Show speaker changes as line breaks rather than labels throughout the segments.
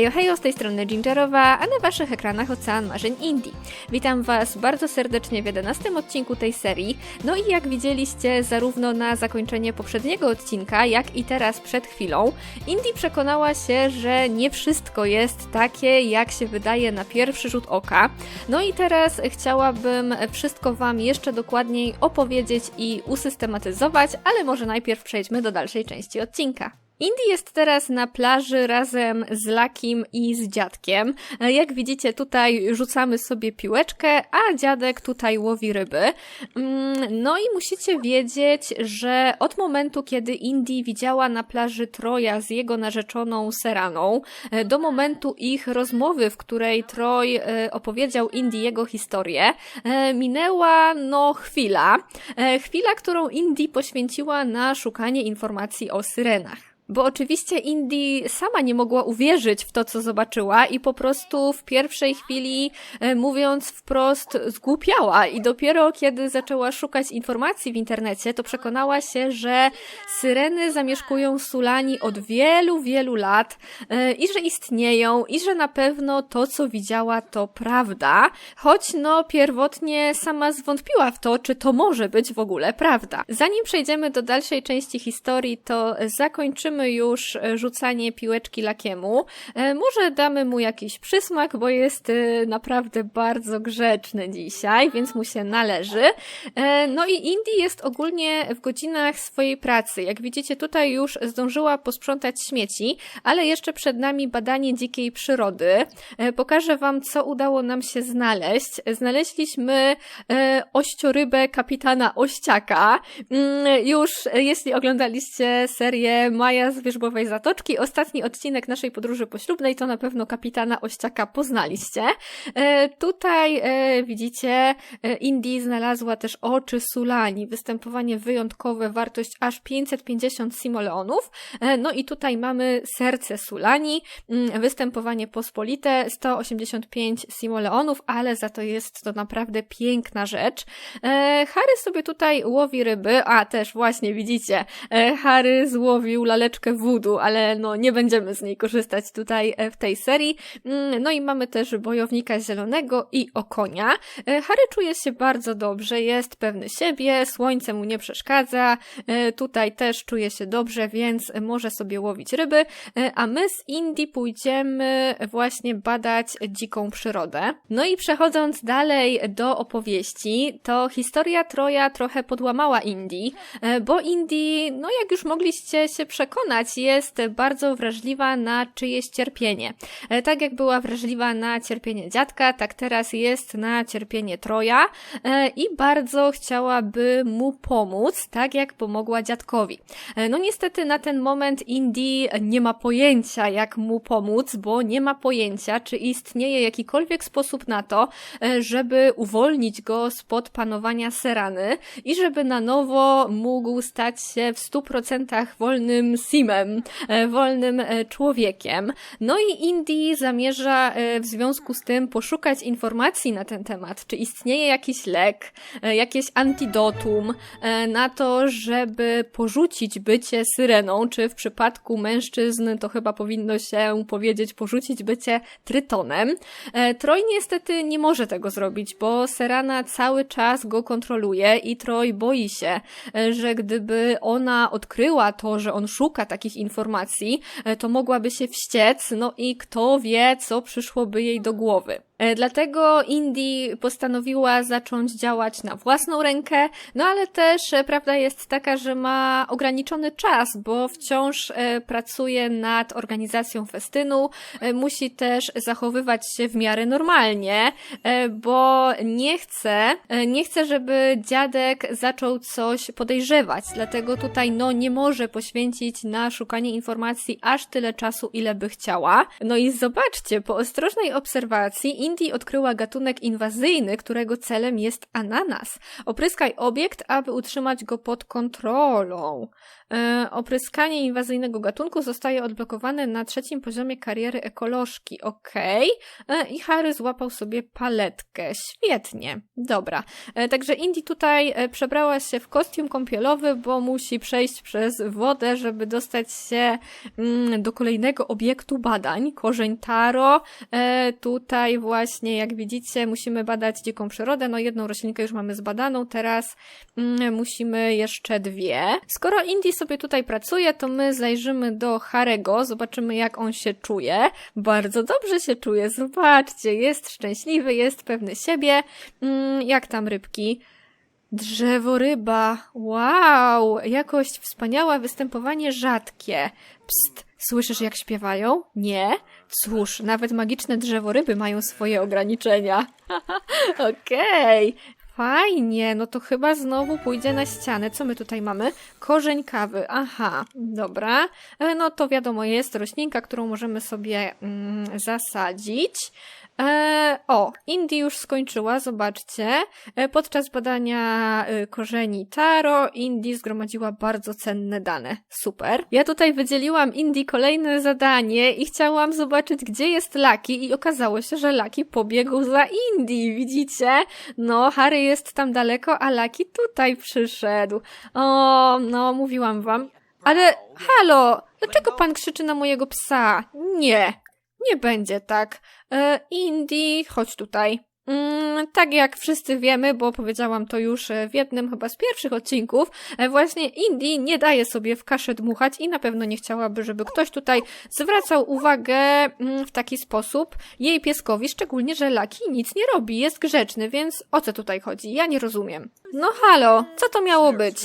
Hejo, hejo, z tej strony Gingerowa, a na waszych ekranach Ocean Marzeń Indie. Witam was bardzo serdecznie w 11 odcinku tej serii. No i jak widzieliście zarówno na zakończenie poprzedniego odcinka, jak i teraz przed chwilą, Indie przekonała się, że nie wszystko jest takie, jak się wydaje na pierwszy rzut oka. No i teraz chciałabym wszystko wam jeszcze dokładniej opowiedzieć i usystematyzować, ale może najpierw przejdźmy do dalszej części odcinka. Indy jest teraz na plaży razem z Lakim i z dziadkiem. Jak widzicie, tutaj rzucamy sobie piłeczkę, a dziadek tutaj łowi ryby. Mm, no i musicie wiedzieć, że od momentu, kiedy Indy widziała na plaży Troja z jego narzeczoną Seraną, do momentu ich rozmowy, w której Troj e, opowiedział Indy jego historię, e, minęła no chwila. E, chwila, którą Indy poświęciła na szukanie informacji o syrenach. Bo oczywiście Indy sama nie mogła uwierzyć w to, co zobaczyła i po prostu w pierwszej chwili, e, mówiąc wprost, zgłupiała. I dopiero kiedy zaczęła szukać informacji w internecie, to przekonała się, że syreny zamieszkują Sulani od wielu, wielu lat e, i że istnieją i że na pewno to, co widziała, to prawda. Choć no pierwotnie sama zwątpiła w to, czy to może być w ogóle prawda. Zanim przejdziemy do dalszej części historii, to zakończymy już e, rzucanie piłeczki lakiemu. E, może damy mu jakiś przysmak, bo jest e, naprawdę bardzo grzeczny dzisiaj, więc mu się należy. No i Indy jest ogólnie w godzinach swojej pracy. Jak widzicie, tutaj już zdążyła posprzątać śmieci, ale jeszcze przed nami badanie dzikiej przyrody. Pokażę Wam, co udało nam się znaleźć. Znaleźliśmy ościorybę kapitana Ościaka. Mm, już, jeśli oglądaliście serię Maja z Wierzbowej Zatoczki. Ostatni odcinek naszej podróży poślubnej to na pewno kapitana Ościaka poznaliście. E, tutaj e, widzicie, e, Indii znalazła też oczy Sulani, występowanie wyjątkowe, wartość aż 550 simoleonów. No i tutaj mamy serce Sulani, mm, występowanie pospolite, 185 simoleonów, ale za to jest to naprawdę piękna rzecz. Harry sobie tutaj łowi ryby, a też właśnie widzicie, Harry złowił laleczkę voodoo, ale no nie będziemy z niej korzystać tutaj e, w tej serii. Mm, no i mamy też bojownika zielonego i okonia. E, Harry czuje się bardzo dobrze, jest pewny siebie, słońce mu nie przeszkadza, e, tutaj też czuje się dobrze, więc może sobie łowić ryby, a my z Indii pójdziemy właśnie badać dziką przyrodę. No i przechodząc dalej do opowieści, to historia Troja trochę podłamała Indii, bo Indii, no jak już mogliście się przekonać, przekonać, jest bardzo wrażliwa na czyjeś cierpienie. E, tak jak była wrażliwa na cierpienie dziadka, tak teraz jest na cierpienie Troja e, i bardzo chciałaby mu pomóc, tak jak pomogła dziadkowi. E, no niestety na ten moment Indy nie ma pojęcia, jak mu pomóc, bo nie ma pojęcia, czy istnieje jakikolwiek sposób na to, żeby uwolnić go spod panowania Serany i żeby na nowo mógł stać się w 100% wolnym Simem, e, wolnym e, człowiekiem. No i Indy zamierza e, w związku z tym poszukać informacji na ten temat, czy istnieje jakiś lek, jakieś antidotum na to, żeby porzucić bycie syreną, czy w przypadku mężczyzn to chyba powinno się powiedzieć porzucić bycie trytonem. Troj niestety nie może tego zrobić, bo Serana cały czas go kontroluje i Troj boi się, że gdyby ona odkryła to, że on szuka takich informacji, e, to mogłaby się wściec, no i kto wie, co przyszłoby jej do głowy. E, dlatego Indy postanowiła zacząć działać na własną rękę, no ale też e, prawda jest taka, że ma ograniczony czas, bo wciąż e, pracuje nad organizacją festynu, musi też zachowywać się w miarę normalnie, bo nie chce, nie chce, żeby dziadek zaczął coś podejrzewać, dlatego tutaj no nie może poświęcić na szukanie informacji aż tyle czasu, ile by chciała. No i zobaczcie, po ostrożnej obserwacji Indie odkryła gatunek inwazyjny, którego celem jest ananas. Opryskaj obiekt, aby utrzymać go pod kontrolą. E, opryskanie inwazyjnego gatunku zostaje odblokowane na trzecim poziomie kariery ekolożki. Okej. Okay. I Harry złapał sobie paletkę. Świetnie. Dobra. E, także Indie tutaj e, przebrała się w kostium kąpielowy, bo musi przejść przez wodę, żeby dostać się mm, do kolejnego obiektu badań. Korzeń taro. Tutaj właśnie, jak widzicie, musimy badać dziką przyrodę. No jedną roślinkę już mamy zbadaną, teraz mm, musimy jeszcze dwie. Skoro Indie sobie tutaj pracuje, to my zajrzymy do Harego, zobaczymy jak on się czuje. Bardzo dobrze się czuje, zobaczcie, jest szczęśliwy, jest pewny siebie. Mm, jak tam rybki? Drzewo ryba. Wow, jakość wspaniała, występowanie rzadkie. Psst, słyszysz jak śpiewają? Nie? Cóż, nawet magiczne drzewo ryby mają swoje ograniczenia. Okej, okay. Fajnie, no to chyba znowu pójdzie na ścianę. Co my tutaj mamy? Korzeń kawy. Aha, dobra. E, no to wiadomo, jest roślinka, którą możemy sobie mm, zasadzić. E, o, Indy już skończyła, zobaczcie. E, podczas badania e, korzeni Taro Indy zgromadziła bardzo cenne dane. Super. Ja tutaj wydzieliłam Indy kolejne zadanie i chciałam zobaczyć, gdzie jest Laki i okazało się, że Laki pobiegł za Indy. Widzicie? No, Harry jest tam daleko, a Laki tutaj przyszedł. O, no, mówiłam wam. Ale, halo, dlaczego pan krzyczy na mojego psa? Nie, nie będzie tak. E, Indie, chodź tutaj. Mm, tak jak wszyscy wiemy, bo powiedziałam to już e, w jednym chyba z pierwszych odcinków, e, właśnie Indie nie daje sobie w kaszę dmuchać i na pewno nie chciałaby, żeby ktoś tutaj zwracał uwagę mm, w taki sposób jej pieskowi, szczególnie, że Laki nic nie robi, jest grzeczny, więc o co tutaj chodzi? Ja nie rozumiem. No halo, co to miało być?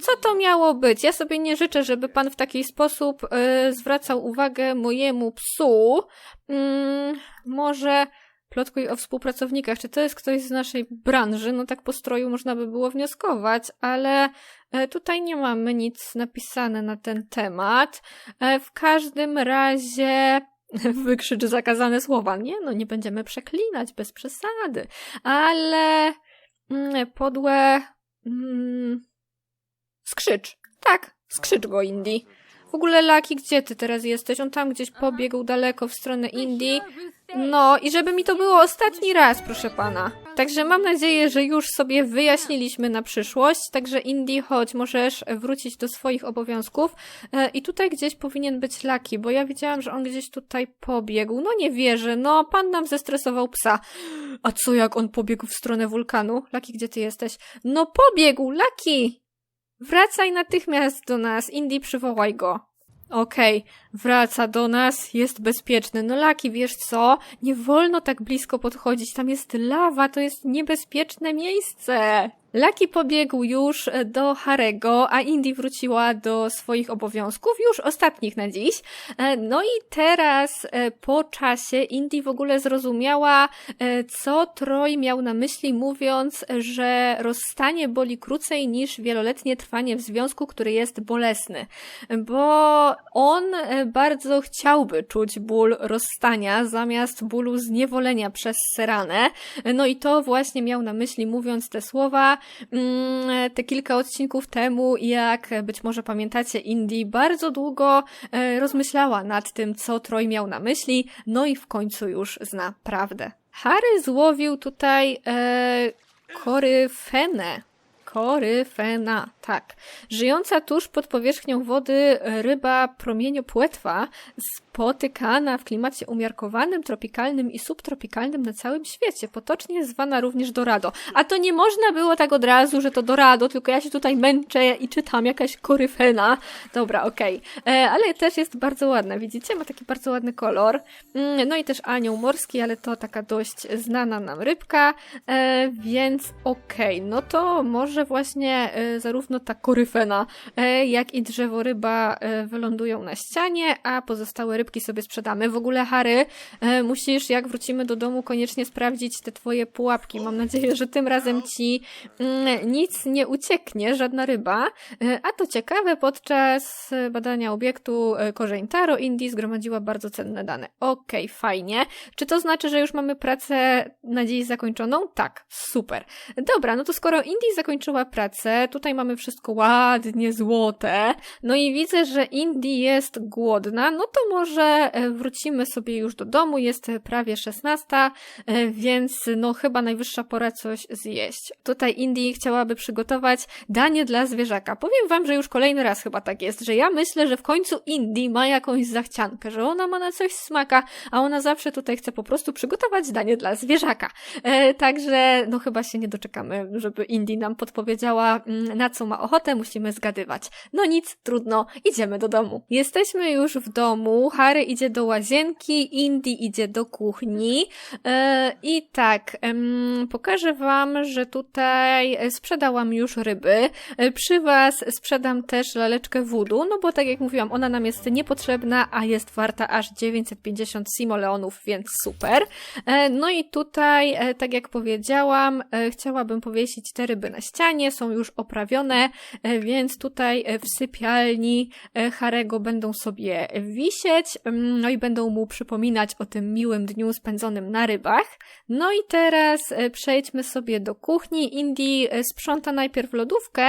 Co to miało być? Ja sobie nie życzę, żeby pan w taki sposób yy, zwracał uwagę mojemu psu. Mm, może plotkuj o współpracownikach. Czy to jest ktoś z naszej branży? No tak po stroju można by było wnioskować, ale e, tutaj nie mamy nic napisane na ten temat. E, w każdym razie wykrzycz zakazane słowa. Nie, no nie będziemy przeklinać bez przesady, ale mm, podłe mm, skrzycz. Tak, skrzycz go Indii. W ogóle Laki, gdzie ty teraz jesteś? On tam gdzieś pobiegł daleko w stronę Indii. No i żeby mi to było ostatni raz, proszę pana. Także mam nadzieję, że już sobie wyjaśniliśmy na przyszłość. Także Indie, chodź, możesz wrócić do swoich obowiązków. E, I tutaj gdzieś powinien być Laki, bo ja widziałam, że on gdzieś tutaj pobiegł. No nie wierzę, no pan nam zestresował psa. A co jak on pobiegł w stronę wulkanu? Laki, gdzie ty jesteś? No pobiegł, Laki! Wracaj natychmiast do nas, Indie, przywołaj go. Okej, okay, wraca do nas, jest bezpieczny. No Laki, wiesz co? Nie wolno tak blisko podchodzić, tam jest lawa, to jest niebezpieczne miejsce. Laki pobiegł już do Harego, a Indy wróciła do swoich obowiązków, już ostatnich na dziś. E, no i teraz e, po czasie Indy w ogóle zrozumiała, e, co Troy miał na myśli, mówiąc, że rozstanie boli krócej niż wieloletnie trwanie w związku, który jest bolesny. Bo on bardzo chciałby czuć ból rozstania zamiast bólu zniewolenia przez Seranę. No i to właśnie miał na myśli, mówiąc te słowa. Mm, te kilka odcinków temu, jak być może pamiętacie, Indie bardzo długo e, rozmyślała nad tym, co Troy miał na myśli, no i w końcu już zna prawdę. Harry złowił tutaj e, koryfenę. Koryfena, tak. Żyjąca tuż pod powierzchnią wody ryba promieniopłetwa spotykana w klimacie umiarkowanym, tropikalnym i subtropikalnym na całym świecie, potocznie zwana również Dorado. A to nie można było tak od razu, że to Dorado, tylko ja się tutaj męczę i czytam jakaś koryfena. Dobra, okej. Okay. E, ale też jest bardzo ładna, widzicie? Ma taki bardzo ładny kolor. Mm, no i też anioł morski, ale to taka dość znana nam rybka, e, więc okej. Okay. No to może właśnie e, zarówno ta koryfena, jak i drzewo ryba wylądują na ścianie, a pozostałe ryby rybki sobie sprzedamy. W ogóle, Harry, e, musisz, jak wrócimy do domu, koniecznie sprawdzić te twoje pułapki. Mam nadzieję, że tym razem ci mm, nic nie ucieknie, żadna ryba. E, a to ciekawe, podczas badania obiektu e, korzeń Taro Indie zgromadziła bardzo cenne dane. Okej, fajnie. Czy to znaczy, że już mamy pracę na dziś zakończoną? Tak, super. Dobra, no to skoro Indie zakończyła pracę, tutaj mamy wszystko ładnie złote, no i widzę, że Indie jest głodna, no to może e, wrócimy sobie już do domu, jest prawie 16, e, więc no chyba najwyższa pora coś zjeść. Tutaj Indie chciałaby przygotować danie dla zwierzaka. Powiem wam, że już kolejny raz chyba tak jest, że ja myślę, że w końcu Indie ma jakąś zachciankę, że ona ma na coś smaka, a ona zawsze tutaj chce po prostu przygotować danie dla zwierzaka. E, także no chyba się nie doczekamy, żeby Indie nam podpowiedziała mm, na co ma ochotę, musimy zgadywać. No nic, trudno, idziemy do domu. Jesteśmy już w domu, Harry idzie do łazienki, Indie idzie do kuchni e, i tak, pokażę wam, że tutaj sprzedałam już ryby. E, Przy was sprzedam też laleczkę wudu, no bo tak jak mówiłam, ona nam jest niepotrzebna, a jest warta aż 950 simoleonów, więc super. E, No i tutaj, tak jak powiedziałam, chciałabym powiesić te ryby na ścianie, są już oprawione, więc tutaj w sypialni Harego będą sobie wisieć, mm, no i będą mu przypominać o tym miłym dniu spędzonym na rybach. No i teraz e, przejdźmy sobie do kuchni. Indie e, sprząta najpierw lodówkę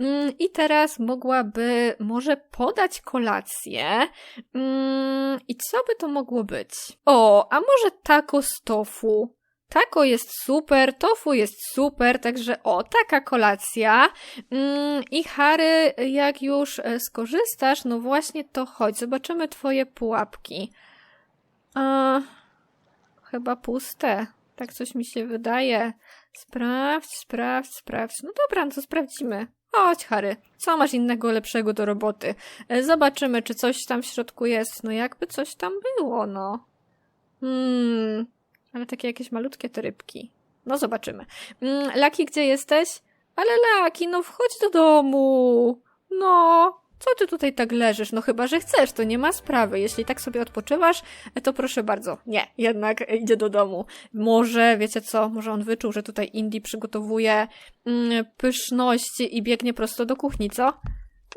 mm, i teraz mogłaby może podać kolację. Mm, I co by to mogło być? O, a może taco z tofu? Taco jest super, tofu jest super, także o, taka kolacja. Mm, I Harry, jak już e, skorzystasz, no właśnie to chodź, zobaczymy twoje pułapki. A, chyba puste. Tak coś mi się wydaje. Sprawdź, sprawdź, sprawdź. No dobra, no to sprawdzimy. Chodź, Harry. Co masz innego lepszego do roboty? E, Zobaczymy, czy coś tam w środku jest. No jakby coś tam było, no. Hmm, ale takie jakieś malutkie te rybki. No zobaczymy. Mm, Laki, gdzie jesteś? Ale Laki, no wchodź do domu. No, co ty tutaj tak leżysz? No chyba, że chcesz, to nie ma sprawy. Jeśli tak sobie odpoczywasz, to proszę bardzo. Nie, jednak idzie do domu. Może, wiecie co, może on wyczuł, że tutaj Indie przygotowuje mm, pyszności i biegnie prosto do kuchni, co?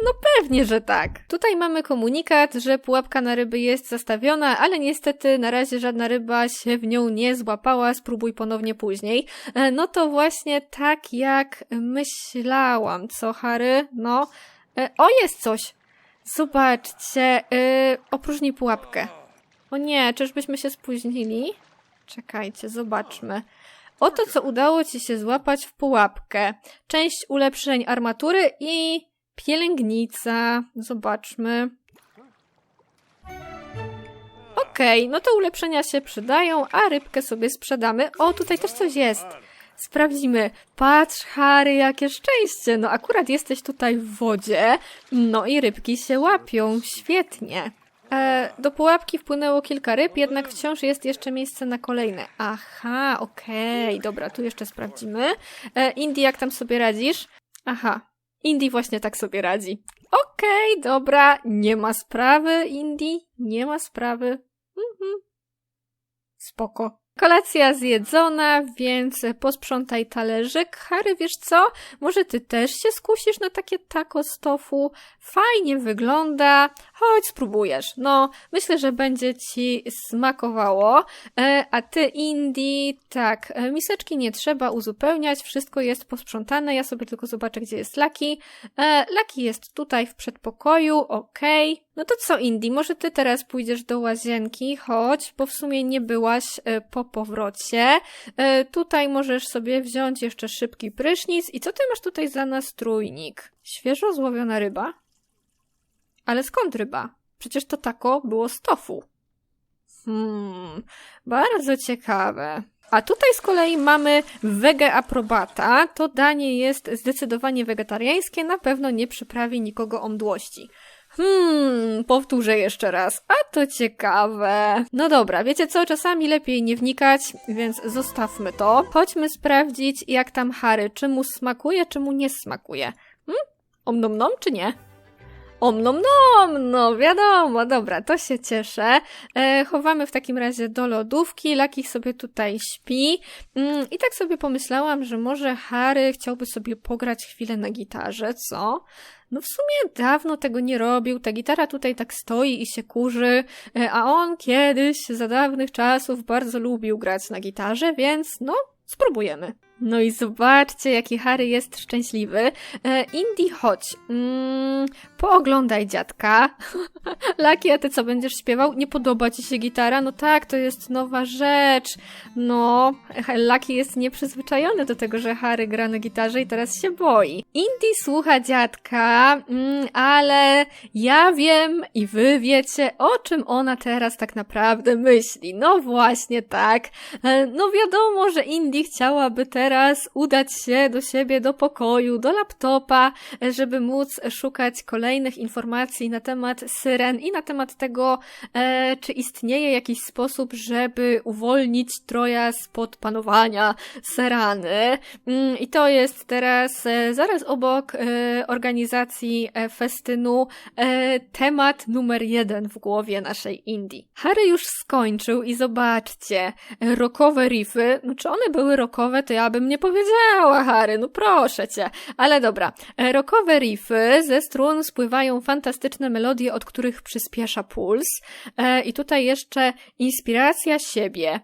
No pewnie, że tak. Tutaj mamy komunikat, że pułapka na ryby jest zastawiona, ale niestety na razie żadna ryba się w nią nie złapała, spróbuj ponownie później. E, No to właśnie tak jak myślałam, co Harry? No, e, o jest coś. Zobaczcie, yy, opróżnij pułapkę. O nie, czyżbyśmy się spóźnili? Czekajcie, zobaczmy. Oto co udało ci się złapać w pułapkę. Część ulepszeń armatury i pielęgnica. Zobaczmy. Okej, no to ulepszenia się przydają, a rybkę sobie sprzedamy. O, tutaj też coś jest. Sprawdzimy. Patrz, Harry, jakie szczęście. No akurat jesteś tutaj w wodzie. No i rybki się łapią. Świetnie. E, do pułapki wpłynęło kilka ryb, jednak wciąż jest jeszcze miejsce na kolejne. Aha, okej, dobra, tu jeszcze sprawdzimy. E, Indy, jak tam sobie radzisz? Aha, Indy właśnie tak sobie radzi. Okej, dobra, nie ma sprawy, Indy, nie ma sprawy. Mhm. Spoko. Kolacja zjedzona, więc posprzątaj talerzyk. Harry, wiesz co? Może ty też się skusisz na takie taco z tofu? Fajnie wygląda. Chodź, spróbujesz. No, myślę, że będzie ci smakowało. E, a ty, Indy, tak, e, miseczki nie trzeba uzupełniać, wszystko jest posprzątane. Ja sobie tylko zobaczę, gdzie jest Laki. E, Laki jest tutaj w przedpokoju, okej. No to co, Indy, może ty teraz pójdziesz do łazienki, chodź, bo w sumie nie byłaś po powrocie. Tutaj możesz sobie wziąć jeszcze szybki prysznic. I co ty masz tutaj za nastrójnik? Świeżo złowiona ryba? Ale skąd ryba? Przecież to tako było z tofu. Hmm, bardzo ciekawe. A tutaj z kolei mamy wege aprobata. To danie jest zdecydowanie wegetariańskie, na pewno nie przyprawi nikogo o mdłości. Hmm, powtórzę jeszcze raz. A to ciekawe. No dobra, wiecie co? Czasami lepiej nie wnikać, więc zostawmy to. Chodźmy sprawdzić, jak tam Harry. Czy mu smakuje, czy mu nie smakuje. Hmm? Om nom nom, czy nie? Om nom nom, no wiadomo, dobra, to się cieszę. E, chowamy w takim razie do lodówki, Laki sobie tutaj śpi mm, i tak sobie pomyślałam, że może Harry chciałby sobie pograć chwilę na gitarze, co? No w sumie dawno tego nie robił, ta gitara tutaj tak stoi i się kurzy, e, a on kiedyś, za dawnych czasów, bardzo lubił grać na gitarze, więc no, spróbujemy. No i zobaczcie, jaki Harry jest szczęśliwy. E, Indy, chodź. Mm, pooglądaj dziadka. Laki, a ty co będziesz śpiewał? Nie podoba ci się gitara? No tak, to jest nowa rzecz. No, Laki jest nieprzyzwyczajony do tego, że Harry gra na gitarze i teraz się boi. Indy słucha dziadka, mm, ale ja wiem i wy wiecie, o czym ona teraz tak naprawdę myśli. No właśnie tak. E, no wiadomo, że Indy chciałaby teraz udać się do siebie, do pokoju, do laptopa, żeby móc szukać kolejnych informacji na temat syren i na temat tego, e, czy istnieje jakiś sposób, żeby uwolnić Troja spod panowania Serany. Mm, I to jest teraz e, zaraz obok e, organizacji festynu temat numer jeden w głowie naszej Indii. Harry już skończył i zobaczcie, e, rockowe riffy, no czy one były rockowe, to ja bym nie powiedziała, Harry, no proszę cię. Ale dobra, e, rockowe riffy ze strun spływają fantastyczne melodie, od których przyspiesza puls. E, I tutaj jeszcze inspiracja siebie.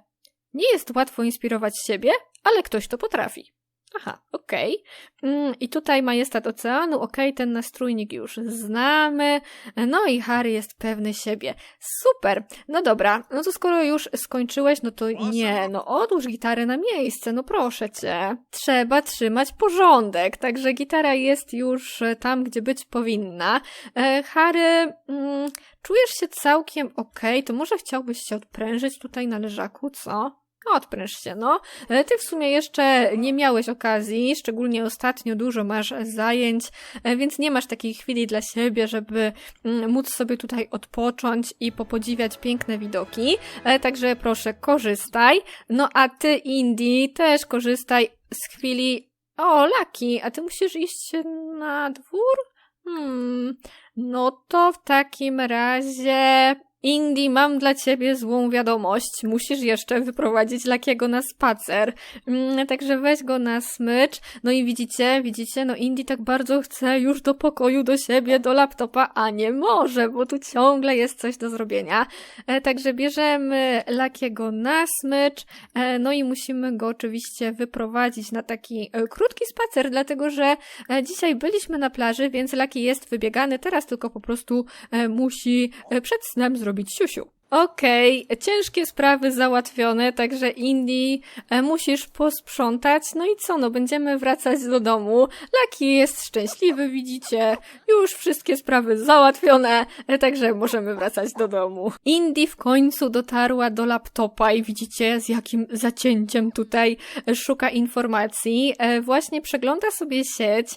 Nie jest łatwo inspirować siebie, ale ktoś to potrafi. Aha, okej. Mm, I tutaj majestat oceanu, okej, ten nastrójnik już znamy. No i Harry jest pewny siebie. Super. No dobra, no to skoro już skończyłeś, no to nie, no odłóż gitarę na miejsce, no proszę cię. Trzeba trzymać porządek, także gitara jest już e, tam, gdzie być powinna. E, Harry, mm, czujesz się całkiem okej, to może chciałbyś się odprężyć tutaj na leżaku, co? Odpręż się, no. E, Ty w sumie jeszcze nie miałeś okazji, szczególnie ostatnio dużo masz zajęć, e, więc nie masz takiej chwili dla siebie, żeby mm, móc sobie tutaj odpocząć i popodziwiać piękne widoki. E, Także proszę, korzystaj. No a ty, Indy, też korzystaj z chwili. O, Laki, a ty musisz iść na dwór? Hmm, no to w takim razie Indy, mam dla ciebie złą wiadomość. Musisz jeszcze wyprowadzić Lakiego na spacer. Mm, także weź go na smycz. No i widzicie, widzicie, no Indy tak bardzo chce już do pokoju, do siebie, do laptopa, a nie może, bo tu ciągle jest coś do zrobienia. E, także bierzemy Lakiego na smycz, e, no i musimy go oczywiście wyprowadzić na taki e, krótki spacer, dlatego że e, dzisiaj byliśmy na plaży, więc Laki jest wybiegany, teraz tylko po prostu e, musi e, przed snem zrobić siusiu. Okej, ciężkie sprawy załatwione, także Indy e, musisz posprzątać. No i co, no będziemy wracać do domu. Laki jest szczęśliwy, widzicie. Już wszystkie sprawy załatwione, e, także możemy wracać do domu. Indy w końcu dotarła do laptopa i widzicie z jakim zacięciem tutaj e, szuka informacji. Właśnie przegląda sobie sieć.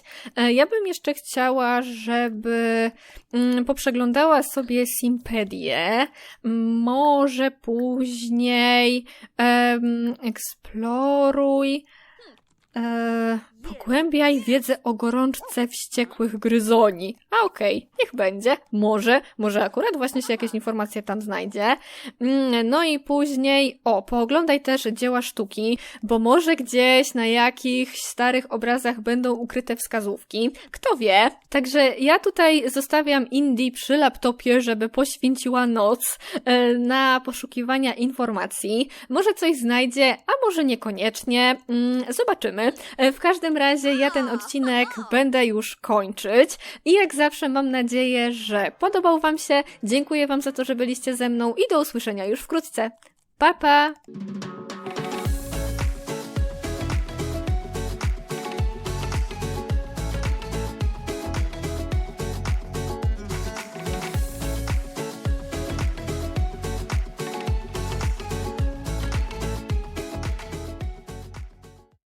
Ja bym jeszcze chciała, żeby mm, poprzeglądała sobie Simpedię. Może później em, eksploruj. E, pogłębiaj wiedzę o gorączce wściekłych gryzoni. A okej, niech będzie. Może, może akurat właśnie się jakieś informacje tam znajdzie. Mm, No i później, o, pooglądaj też dzieła sztuki, bo może gdzieś na jakichś starych obrazach będą ukryte wskazówki. Kto wie? Także ja tutaj zostawiam Indie przy laptopie, żeby poświęciła noc e, na poszukiwania informacji. Może coś znajdzie, a może niekoniecznie. Mm, Zobaczymy. E, W każdym razie ja ten odcinek będę już kończyć i jak zawsze mam nadzieję, że podobał Wam się. Dziękuję Wam za to, że byliście ze mną i do usłyszenia już wkrótce. Pa pa!